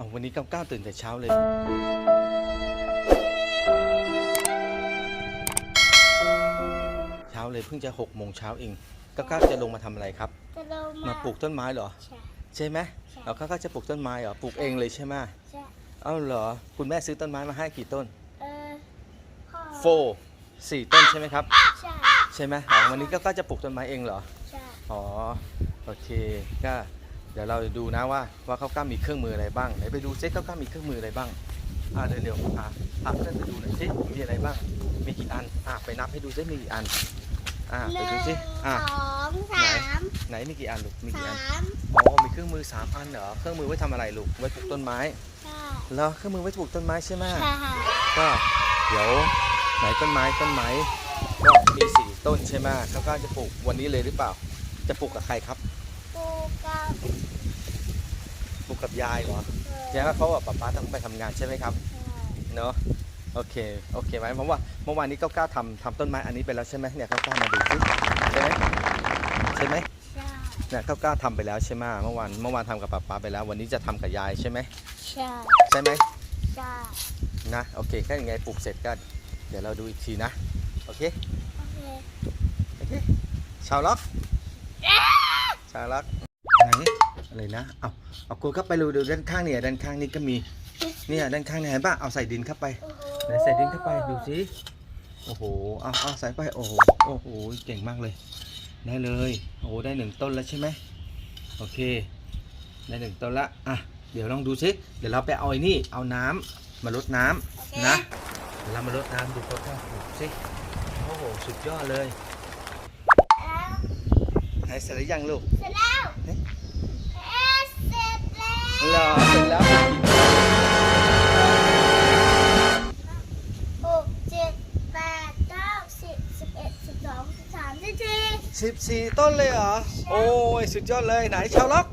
อ๋อวันนี้ก้าวก้าวตื่นแต่เช้าเลย เช้าเลยเพิ่งจะหกโมงเช้าเองก้าวก้าวจะลงมาทำอะไรครับ จะลงมามาปลูกต้นไม้เหรอ ใช่ ใช่ไหมใช่เอาก้าวก้าวจะปลูกต้นไม้เหรอ ปลูกเองเลยใช่ไหมใช่เอ้าเหรอ คุณแม่ซื้อต้นไม้มาให้กี่ต้นเออพ่อโฟสี่ต้นใช่ไหมครับ ใช่ใช่ไหมอ๋อวันนี้ก้าวก้าวจะปลูกต้นไม้เองเหรอ ใช่ อ๋อ โอเค ก็ เดี๋ยวเราดูนะว่าว่าเขากล้ามีเครื่องมืออะไรบ้างไหนไปดูซิเขากล้ามีเครื่องมืออะไรบ้างอ่าเร็วๆอ่าพาเพื่อนไปดูหน่อยสิมีอะไรบ้าง มีกี่อันอ่าไปนับให้ดูซิมีกี่อันอ่าหไปนึ่งดูซิอ่าสองสามไหนมีกี่อันลูกมีกี่สาอันมอ๋อมีเครื่องมือสามอันเหรอเครื่องมือไว้ทำอะไรลูกไว้ปลูกต้นไม้ใช่เหรอเครื่องมือไว้ปลูกต้นไม้ใช่ไหมใช่ก็เดี๋ยวไหนต้นไม้ต้นไม้ก็มีสี่ต้นใช่ไหมเขาก็จะปลูกวันนี้เลยหรือเปล่า จะปลูกกับใครครับ ปูกับปลูกกับยายเหรอแย่เพราะว่าป๊าป๊าต้องไปทำงานใช่ไหมครับ เนอะโอเคโอเคไหมเพราะว่าเมื่อวานนี้ก้าวก้าวทำทำต้นไม้อันนี้ไปแล้วใช่ไหมเนี่ยก้าวก้าวมาดูสิใช่ไหมใช่ไหมใช่เนี่ยก้าวก้าวทำไปแล้วใช่ไหมเมื่อวานเมื่อวานทำกับป๊าป๊าไปแล้ว วันนี้จะทำกับยายใช่ไหมใช่ใช่ไหมใช่นะโอเคก็ยังไงปลูกเสร็จก็เดี๋ยวเราดูอีกทีนะโอเคโอเคโอเคชาวล็อกชาวล็อก ไหนอะไรนะเอาเอากูเข้าไปดูดูด้านข้างเนี่ยด้านข้างนี่ก็มีเนี่ยด้านข้างเนี่ยเห็นป่ะเอาใส่ดินเข้าไปโอ้โหไหนใส่ดินเข้าไปดูสิโอ้โหเอาเอาใส่ไปโอ้โหโอ้โหเก่งมากเลย ได้เลยโอ้โหได้หนึ่งต้นแล้วใช่ไหมโอเคได้หนึ่งต้นละอะเดี๋ยวลองดูสิเดี๋ยวเราไปเอาไอ้นี่เอาน้ำมาลดน้ำนะเดี๋ยวเรามาลดน้ำดูเขาข้าวปลูกสิโอ้โหสุดยอดเลยแล้วไหนเสร็จหรือยังลูกเสร็จแล้ว 14 ต้นเลยเหรอ โอ้ย สุดยอดเลยไหนชาวล็อก